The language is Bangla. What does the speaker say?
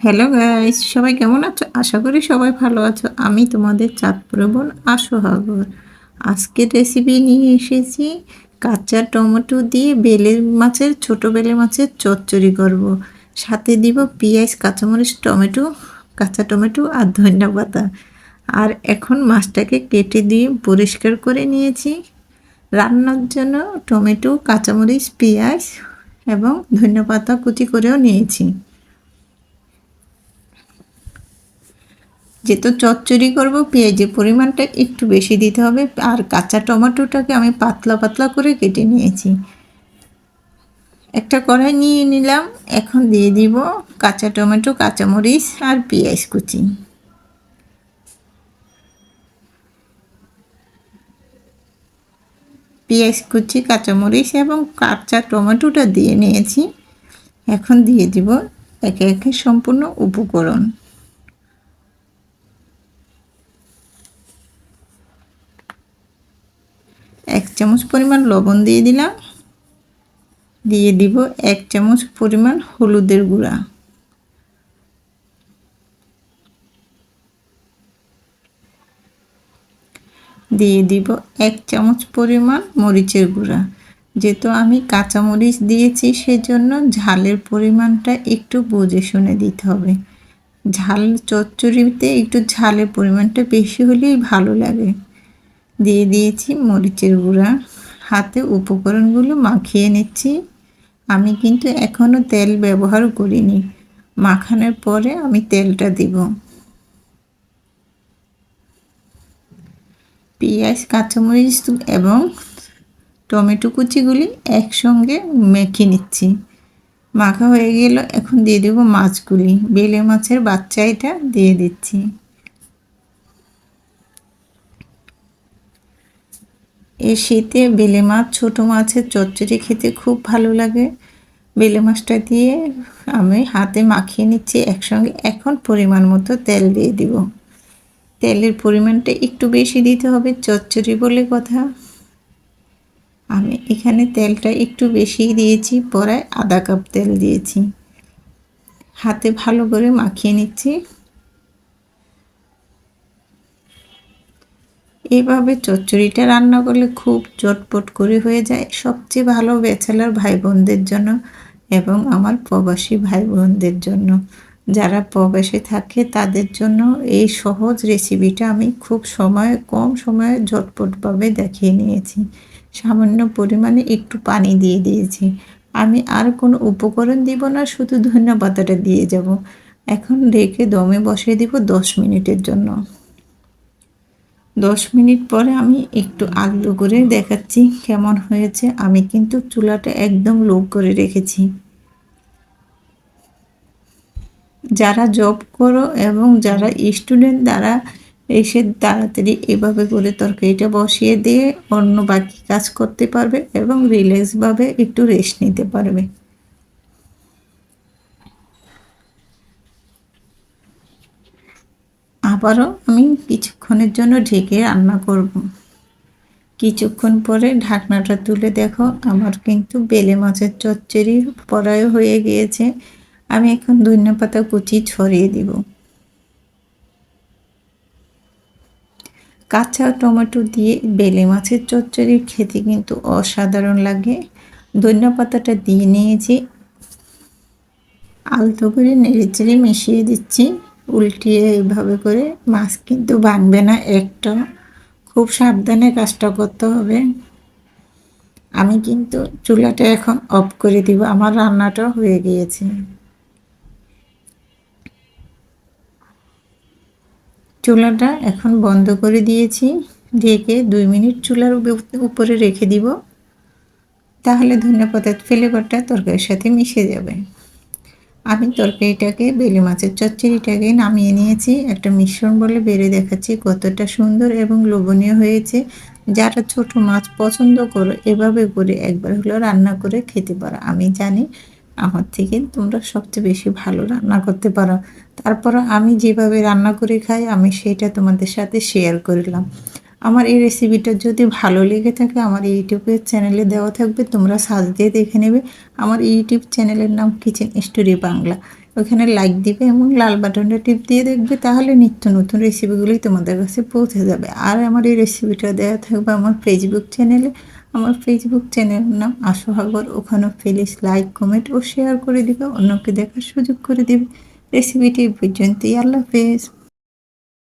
হ্যালো গাইস সবাই কেমন আছো? আশা করি সবাই ভালো আছো। আমি তোমাদের চাঁদপুরে বোন আশো হাগর আজকের রেসিপি নিয়ে এসেছি কাঁচা টমেটো দিয়ে বেলে মাছের, ছোট বেলে মাছের চচ্চড়ি করব। সাথে দিব পেঁয়াজ, কাঁচামরিচ, টমেটো, কাঁচা টমেটো আর ধনিয়া পাতা। আর এখন মাছটাকে কেটে দিয়ে পরিষ্কার করে নিয়েছি। রান্নার জন্য টমেটো, কাঁচামরিচ, পেঁয়াজ এবং ধনিয়া পাতা কুচি করেও নিয়েছি। যেহেতু চচ্চড়ি করব, পেঁয়াজের পরিমাণটা একটু বেশি দিতে হবে। আর কাঁচা টমেটোটাকে আমি পাতলা পাতলা করে কেটে নিয়েছি। একটা কড়াই নিয়ে নিলাম। এখন দিয়ে দিব কাঁচা টমেটো, কাঁচামরিচ আর পেঁয়াজ কুচি। পেঁয়াজ কুচি, কাঁচামরিচ এবং কাঁচা টমেটোটা দিয়ে নিয়েছি। এখন দিয়ে দিব একে একে সম্পূর্ণ উপকরণ এক চামচ পরিমাণ লবণ দিয়ে দিলাম। দিয়ে দিব এক চামচ পরিমাণ হলুদের গুঁড়া। দিয়ে দিব এক চামচ পরিমাণ মরিচের গুঁড়া। যেহেতু আমি কাঁচা মরিচ দিয়েছি, সেজন্য ঝালের পরিমাণটা একটু বুঝে শুনে দিতে হবে। ঝাল চচ্চড়িতে একটু ঝালের পরিমাণটা বেশি হলেই ভালো লাগে। দিয়ে দিয়েছি মরিচের গুঁড়া। হাতে উপকরণগুলো মাখিয়ে নিচ্ছি। আমি কিন্তু এখনও তেল ব্যবহার করিনি। মাখানোর পরে আমি তেলটা দিব। পেঁয়াজ, কাঁচামরিচ এবং টমেটো কুচিগুলি একসঙ্গে মেখে নিচ্ছি। মাখা হয়ে গেল, এখন দিয়ে দেবো মাছগুলি। বেলে মাছের বাচ্চা এটা দিয়ে দিচ্ছি। এই শীতে বেলে মাছ, ছোটো মাছের চচ্চড়ি খেতে খুব ভালো লাগে। বেলে মাছটা দিয়ে আমি হাতে মাখিয়ে নিচ্ছি, একসঙ্গে এখন পরিমাণ মতো তেল দিয়ে দিব। তেলের পরিমাণটা একটু বেশি দিতে হবে, চচ্চড়ি বলে কথা। আমি এখানে তেলটা একটু বেশি দিয়েছি পরায় আধা কাপ তেল দিয়েছি। হাতে ভালো করে মাখিয়ে নিচ্ছি। এভাবে চচ্চড়িটা রান্না করলে খুব চটপট করে হয়ে যায়। সবচেয়ে ভালো বেছেলার ভাই বোনদের জন্য এবং আমার প্রবাসী ভাই বোনদের জন্য। যারা প্রবাসে থাকে তাদের জন্য এই সহজ রেসিপিটা আমি খুব সময়, কম সময়ে ঝটপটভাবে দেখিয়ে নিয়েছি। সামান্য পরিমাণে একটু পানি দিয়ে দিয়েছি। আমি আর কোনো উপকরণ দিব না, শুধু ধনিয়া পাতাটা দিয়ে যাব। এখন রেখে দমে বসিয়ে দিব দশ মিনিটের জন্য। দশ মিনিট পরে আমি একটু আলু করে দেখাচ্ছি কেমন হয়েছে। আমি কিন্তু চুলাটা একদম লো করে রেখেছি। যারা জব করো এবং যারা স্টুডেন্ট তারা এসে তাড়াতাড়ি এভাবে করে তরকারিটা বসিয়ে দিয়ে অন্য বাকি কাজ করতে পারবে এবং রিল্যাক্সভাবে একটু রেস্ট নিতে পারবে। আবারও আমি কিছুক্ষণের জন্য ঢেকে রান্না করব। কিছুক্ষণ পরে ঢাকনাটা তুলে দেখো, আমার কিন্তু বেলে মাছের চচ্চড়ি পড়ায় হয়ে গিয়েছে। আমি এখন ধনিয়া পাতা কুচি ছড়িয়ে দিব। কাঁচা টমেটো দিয়ে বেলে মাছের চচ্চড়ি খেতে কিন্তু অসাধারণ লাগে। ধনিয়া পাতাটা দিয়ে নিয়েছি। আলতো করে নেড়ে চেড়ে মিশিয়ে দিচ্ছি। উল্টিয়ে এইভাবে করে মাছ কিন্তু ভাঙবে না। একটা খুব সাবধানে কাজটা করতে হবে। আমি কিন্তু চুলাটা এখন অফ করে দিব। আমার রান্নাটা হয়ে গিয়েছে। চুলাটা এখন বন্ধ করে দিয়েছি। ঢেকে দুই মিনিট চুলার উপরে রেখে দিব। তাহলে ধন্যপাতার ফ্লেভারটা তরকারির সাথে মিশে যাবে। আমি তরকারিটাকে, বেলে মাছের চচ্চড়িটাকে নামিয়ে নিয়েছি। একটা মিশ্রণ বলে বেড়ে দেখাচ্ছি কতটা সুন্দর এবং লোভনীয় হয়েছে। যারা ছোট মাছ পছন্দ করো, এভাবে করে একবার হলো রান্না করে খেতে পারো। আমি জানি আমার থেকে তোমরা সবচেয়ে বেশি ভালো রান্না করতে পারো। তারপর আমি যেভাবে রান্না করে খাই, আমি সেটা তোমাদের সাথে শেয়ার করলাম। আমার এই রেসিপিটা যদি ভালো লেগে থাকে, আমার ইউটিউবের চ্যানেলে দেওয়া থাকবে, তোমরা সার্চ দিয়ে দেখে নেবে। আমার ইউটিউব চ্যানেলের নাম কিচেন স্টোরি বাংলা ওখানে লাইক দিবে এবং লাল বাটনটা টিপ দিয়ে দেখবে, তাহলে নিত্য নতুন রেসিপিগুলি তোমাদের কাছে পৌঁছে যাবে। আর আমার এই রেসিপিটা দেওয়া থাকবে আমার ফেসবুক চ্যানেলে আমার ফেসবুক চ্যানেলের নাম আশোহাগর ওখানে প্লিজ লাইক কমেন্ট ও শেয়ার করে দিবে, অন্যকে দেখার সুযোগ করে দিবে। রেসিপিটি পর্যন্তই। আল্লাহ হাফেজ।